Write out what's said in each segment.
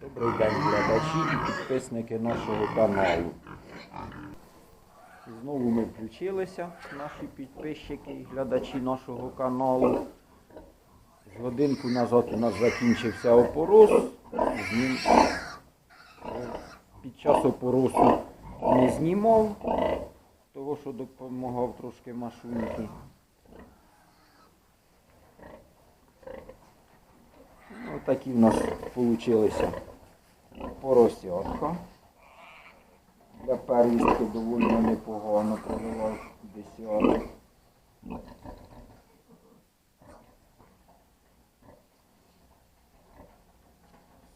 Добрий день, глядачі і підписники нашого каналу. Знову ми включилися, наші підписчики і глядачі нашого каналу. З годинку назад у нас закінчився опорос. З ним під час опоросу не знімав, того що допомагав трошки машунки. Ось такі в нас вийшли поросятка. Для первістки доволі непогано провела десяток.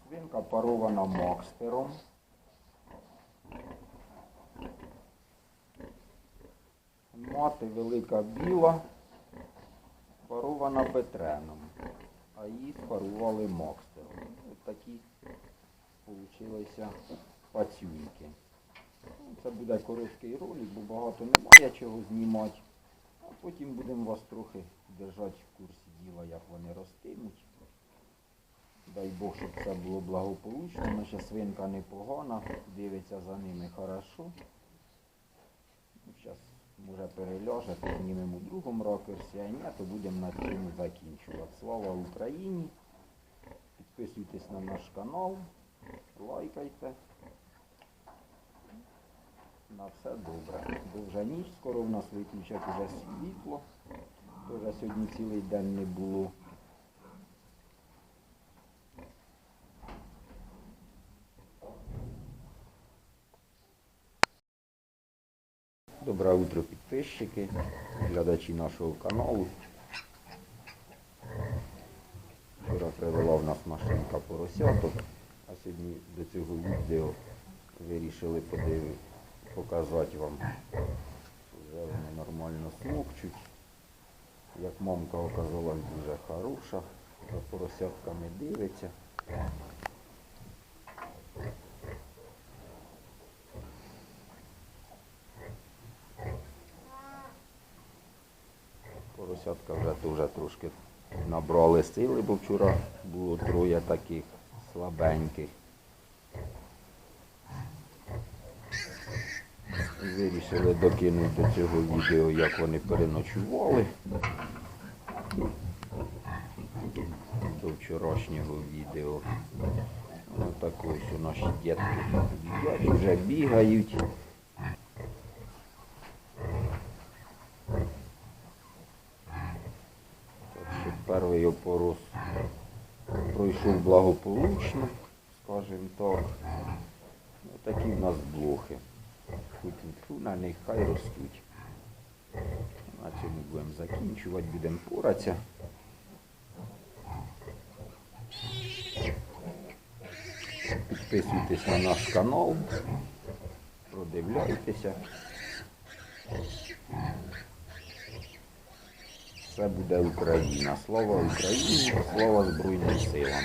Свинка парована Макстером. Мати велика біла, парована Петреном, а її спарували Макстером. Ось такі получилися пацюньки. Ну, Це буде короткий ролик, бо багато немає чого знімати. А потім будемо вас трохи держати в курсі діла, як вони ростимуть. Дай Бог, щоб це було благополучно. Наша свинка непогана, дивиться за ними хорошо. Зараз може переляже, знімемо у другому ракурсі, а ні, то будемо на цьому закінчувати. Слава Україні! Підписуйтесь на наш канал, лайкайте. На все добре. Довжа ніч, скоро в нас виключать уже світло. Тоже сьогодні цілий день не було. Добре утро, підписчики, глядачі нашого каналу. Вчора привела в нас машинка поросяток, сьогодні до цього відео вирішили подиви, показати вам, вже вони нормально смокчуть. Як мамка оказалась дуже хороша, за поросятками дивиться. Поросятка вже дуже трошки набрали сили, бо вчора було троє таких слабеньких. Вирішили докинути цього відео, як вони переночували. До вчорашнього відео. Ось так ось наші дітки їдять, вже бігають. Так що перший опорос пройшов благополучно, скажімо так. Ну, такі в нас блохи. Фу-фу-фу, на них хай ростуть. На цьому будемо закінчувати, будемо поратися. Підписуйтесь на наш канал, продивляйтеся. Все буде Україна. Слава Україні, слава Збройним силам.